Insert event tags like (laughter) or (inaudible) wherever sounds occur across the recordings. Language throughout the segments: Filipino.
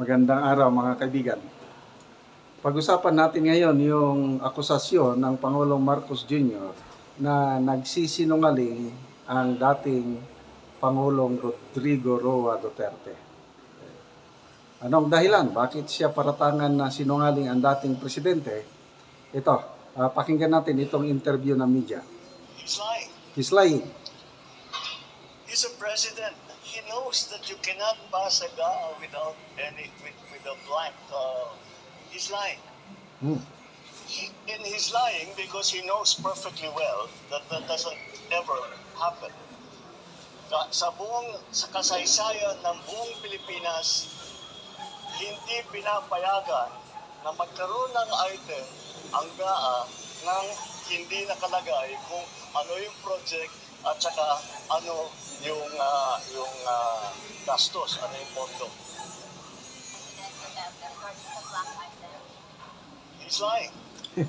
Magandang araw mga kaibigan. Pag-usapan natin ngayon yung akusasyon ng Pangulong Marcos Jr. na nagsisinungaling ang dating Pangulong Rodrigo Roa Duterte. Anong dahilan? Bakit siya paratangan na sinungaling ang dating presidente? Ito, ah, pakinggan natin itong interview ng media. He's lying. He's lying. He's a president. He knows that you cannot pass a GAA without any with, with a blank. Uh, he's lying. Hmm. He, and he's lying because he knows perfectly well that that doesn't ever happen. Sa buong sa kasaysayan ng buong Pilipinas, hindi pinapayagan na magkaroon ng item ang GAA nang hindi nakalagay kung ano yung project at saka ano yung ah, yung ah, gastos, ano yung pondo. He's lying. (laughs)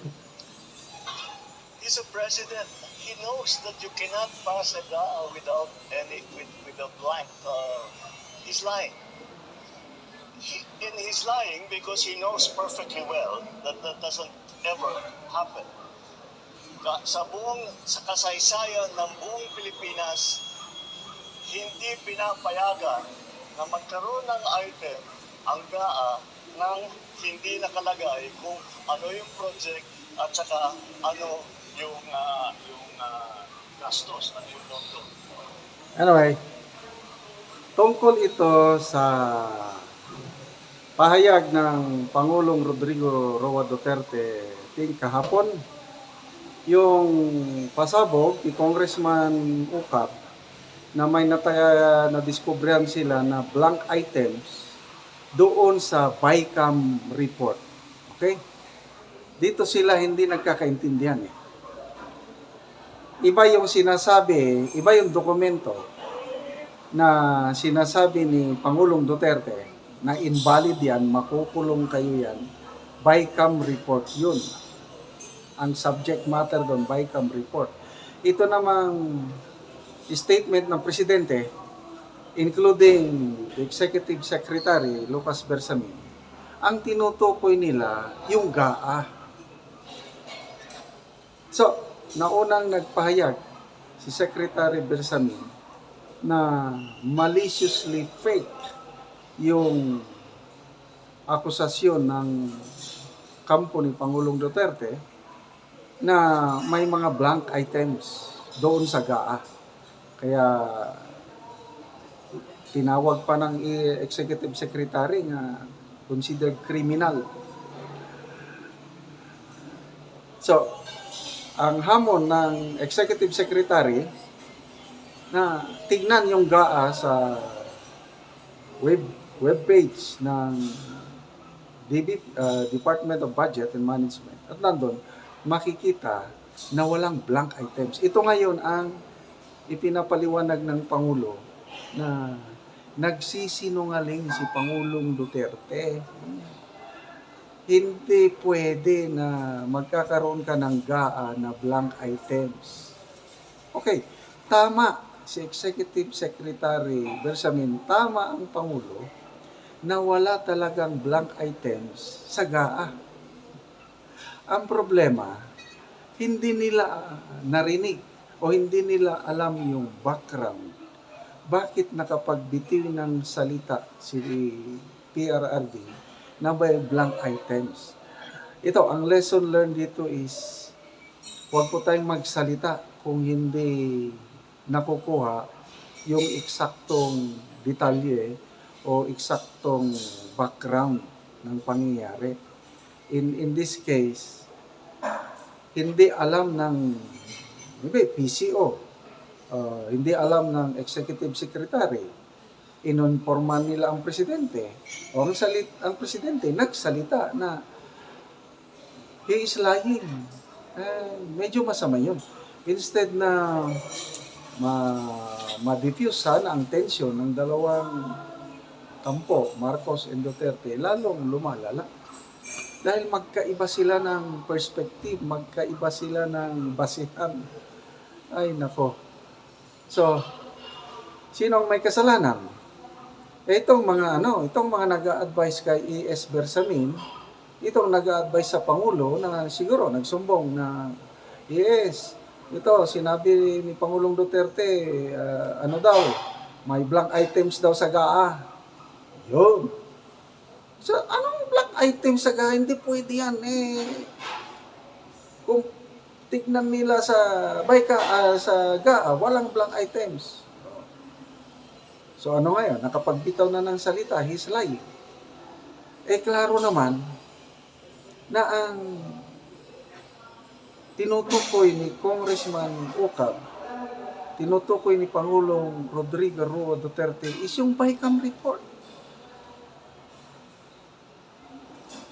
He's a president. He knows that you cannot pass a GAA without any with, with a blank. Uh, he's lying. He, and he's lying because he knows perfectly well that that doesn't ever happen. Sa buong sa kasaysayan ng buong Pilipinas, hindi pinapayagan na magkaroon ng item ang GAA nang hindi nakalagay kung ano yung project at saka ano yung ah, yung ah, gastos, ano yung pondo. Anyway, tungkol ito sa pahayag ng Pangulong Rodrigo Roa Duterte ting kahapon, yung pasabog ni Congressman Ukap na may nataya na diskubrehan sila na blank items doon sa BICAM report. Okay? Dito sila hindi nagkakaintindihan eh. Iba yung sinasabi, iba yung dokumento na sinasabi ni Pangulong Duterte na invalid yan, makukulong kayo yan, BICAM report yun. Ang subject matter doon, BICAM report. Ito namang statement ng Presidente, including the Executive Secretary Lucas Bersamin, ang tinutukoy nila yung GAA. So, naunang nagpahayag si Secretary Bersamin na maliciously fake yung akusasyon ng kampo ni Pangulong Duterte na may mga blank items doon sa GAA. Kaya tinawag pa ng executive secretary nga considered criminal. So, ang hamon ng executive secretary na tignan yung GAA sa web web page ng DB, uh, Department of Budget and Management. At nandun, makikita na walang blank items. Ito ngayon ang ipinapaliwanag ng Pangulo na nagsisinungaling si Pangulong Duterte. Hindi pwede na magkakaroon ka ng GAA na blank items. Okay, tama si Executive Secretary Bersamin, tama ang Pangulo na wala talagang blank items sa GAA. Ang problema, hindi nila narinig o hindi nila alam yung background. Bakit nakapagbitiw ng salita si PRRD na may blank items? Ito, ang lesson learned dito is huwag po tayong magsalita kung hindi nakukuha yung eksaktong detalye o eksaktong background ng pangyayari. In in this case, hindi alam ng maybe PCO, uh, hindi alam ng executive secretary, inonforman nila ang presidente. O ang, salit, ang presidente nagsalita na he is lying. Eh, medyo masama yun. Instead na ma ma-diffuse sana ang tension ng dalawang kampo, Marcos and Duterte, lalong lumalala. Dahil magkaiba sila ng perspective, magkaiba sila ng basihan. Ay, nako. So, sino ang may kasalanan? Eh, itong mga ano, itong mga nag-a-advise kay E.S. Bersamin, itong nag-a-advise sa Pangulo na siguro nagsumbong na yes, ito sinabi ni Pangulong Duterte ah, ano daw, may blank items daw sa GAA. Yun. So, anong items sa GAA? Hindi pwede yan. Eh, kung tignan nila sa Bayka, ah, sa GAA, walang blank items. So ano ngayon, nakapagbitaw na ng salita, he's lying. Eh klaro naman na ang tinutukoy ni Congressman Ukab, tinutukoy ni Pangulong Rodrigo Rua Duterte is yung BICAM report.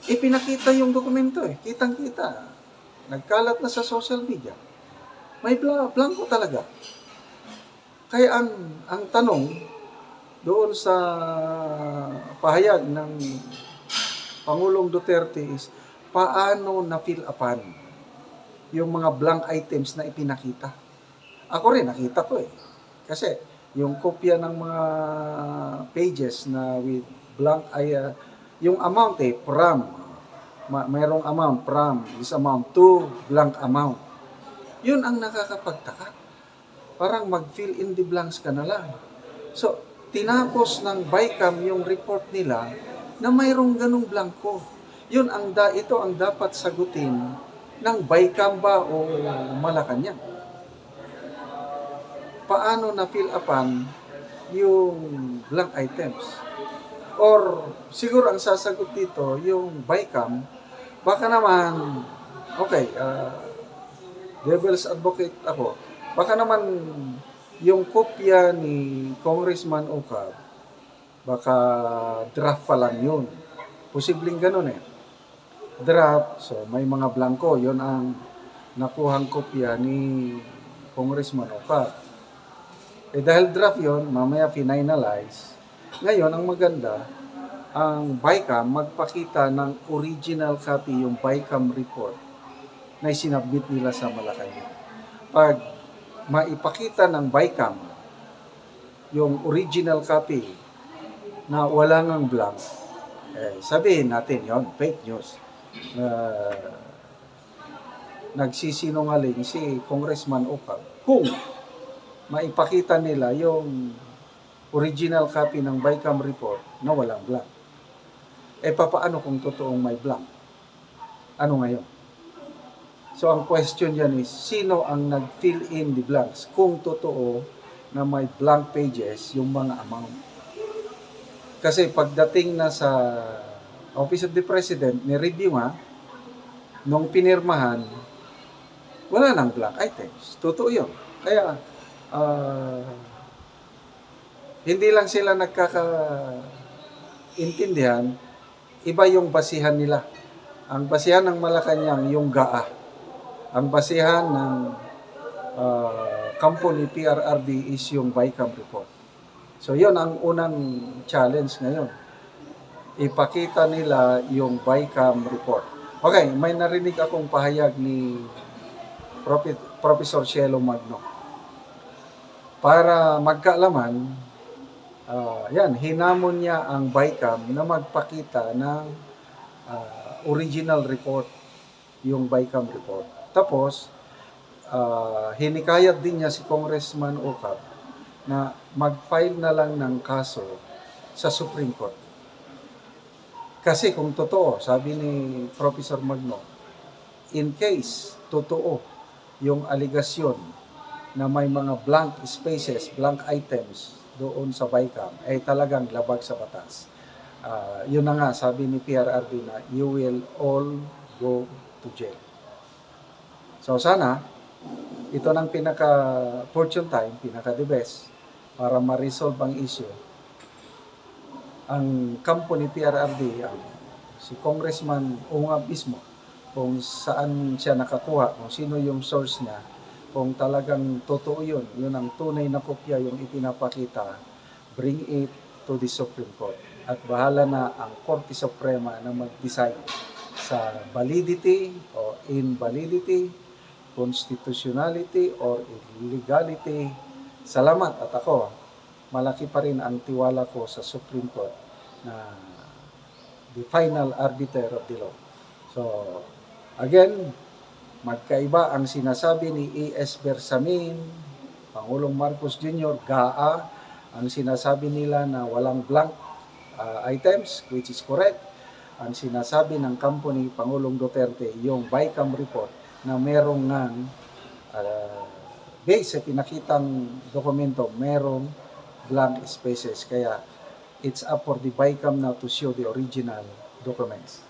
Ipinakita yung dokumento eh, kitang-kita. Nagkalat na sa social media. May bla- blanco talaga. Kaya ang ang tanong doon sa pahayag ng Pangulong Duterte is paano na fill upan yung mga blank items na ipinakita. Ako rin nakita ko eh. Kasi yung kopya ng mga pages na with blank ay ah, yung amount eh from ma- mayroong amount from this amount to blank amount. Yun ang nakakapagtaka. Parang mag-fill in the blanks ka na lang. So, tinapos ng BICAM yung report nila na mayroong ganong blanco. Yun ang da, ito ang dapat sagutin ng BICAM ba o Malacanang. Paano na fill upan yung blank items? Or siguro ang sasagot dito yung BICAM, baka naman, okay, ah, devil's advocate ako, baka naman yung kopya ni Congressman Ocab, baka draft pa lang yun. Posibleng ganun eh. Draft, so may mga blanco, yun ang nakuhang kopya ni Congressman Ocab. Eh dahil draft yun, mamaya finalize. Ngayon, ang maganda, ang BICAM magpakita ng original copy yung BICAM report na sinabit nila sa Malacanang. Pag maipakita ng BICAM yung original copy na wala ngang blank, eh, sabihin natin yon fake news. Uh, nagsisinungaling si Congressman Ocab kung maipakita nila yung original copy ng BICAM report na walang blank. Eh, papaano kung totoong may blank? Ano ngayon? So, ang question yan is, sino ang nag-fill in the blanks? Kung totoo na may blank pages yung mga amount. Kasi pagdating na sa Office of the President, ni-review nga, nung pinirmahan, wala nang blank items. Totoo yun. Kaya, ah, hindi lang sila nagkaka-intindihan, iba yung basihan nila. Ang basihan ng Malacanang, yung GAA. Ang basihan ng ah, kampo ni PRRD is yung BICAM report. So, yun ang unang challenge ngayon. Ipakita nila yung BICAM report. Okay, may narinig akong pahayag ni Profe- Professor Cielo Magno. Para magkaalaman, ah, yan, hinamon niya ang BICAM na magpakita ng ah, original report, yung BICAM report. Tapos, ah, hinikayat din niya si Congressman Ocap na mag-file na lang ng kaso sa Supreme Court. Kasi kung totoo, sabi ni Professor Magno, in case totoo yung aligasyon na may mga blank spaces, blank items doon sa BICAM, ay talagang labag sa batas. Ah, yun na nga, sabi ni PRRD na you will all go to jail. So sana, ito ng pinaka fortune time, pinaka the best para ma-resolve ang issue. Ang kampo ni PRRD, ang si Congressman Ungab mismo, kung saan siya nakakuha, kung sino yung source niya, kung talagang totoo yun, yun ang tunay na kopya yung ipinapakita, bring it to the Supreme Court. At bahala na ang Korte Suprema na mag-decide sa validity o invalidity, constitutionality or illegality. Salamat at ako, malaki pa rin ang tiwala ko sa Supreme Court na the final arbiter of the law. So, again, magkaiba ang sinasabi ni E.S. Bersamin, Pangulong Marcos Jr., GAA, ang sinasabi nila na walang blank uh, items, which is correct. Ang sinasabi ng kampo ni Pangulong Duterte, yung BICAM report, na merong ngang uh, base sa pinakitang dokumento, merong blank spaces. Kaya it's up for the BICAM now to show the original documents.